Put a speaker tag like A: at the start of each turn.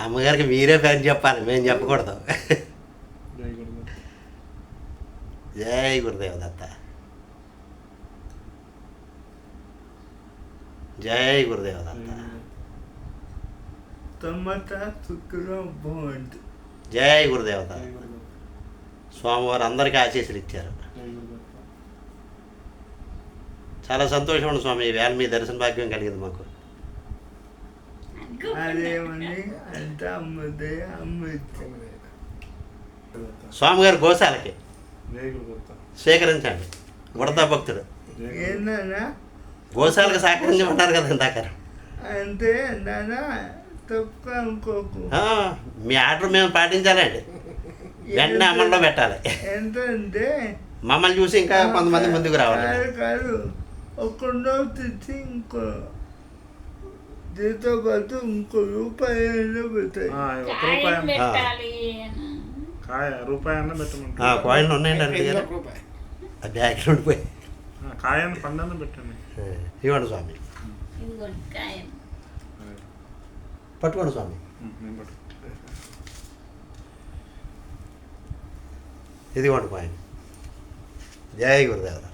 A: అమ్మగారికి మీరే పేరు చెప్పాలి మేము చెప్పకూడదు.
B: జై గురుదత్త
A: జై గురుదేవ దత్త. జై గురుదేవ దత్త.
C: టమాటా చుక్కలో బాగుంది
A: జై గురుదేవ
B: జై
A: దత్త.
B: గురుదత్త
A: స్వామివారు అందరికీ ఆశీస్సులు ఇచ్చారు. చాలా సంతోషం ఉంది స్వామి వేళ మీ దర్శన భాగ్యం కలిగింది మాకు.
C: అదేమని అంత అమ్మదే అమ్మచ్చు
B: గురుదత్త
A: స్వామివారి గోశాలకి స్వీకరించండి. ఉడతా భక్తుడు.
C: ఏంటన్నా
A: గోశాలకు సహకరించమన్నారు కదా ఇందాక
C: అంటే నాన్న తప్పు అనుకోకు.
A: మీ ఆర్డర్ మేము పాటించాలండి. వెంటనే అమల్లో పెట్టాలి.
C: ఏంటంటే
A: మమ్మల్ని చూసి ఇంకా కొంతమంది ముందుకు రావాలి.
C: కాదు ఒకటో తెచ్చి ఇంకో దీంతో పాటు ఇంకో రూపాయి
B: పెట్టాయి ఒక రూపాయి కాయ రూపాయి అన్న పెట్టమంటారు.
A: కాయిన్లు ఉన్నాయండి అంటే కదా. ఆ బ్యాగ్లో ఉండిపోయి
B: కాయన్ పండు పెట్టండి.
A: ఇవ్వండి స్వామి. పట్టుకోండి స్వామి.
B: ఇది
A: ఇదిగోండి పాయిన్ జయ గురుదేవరా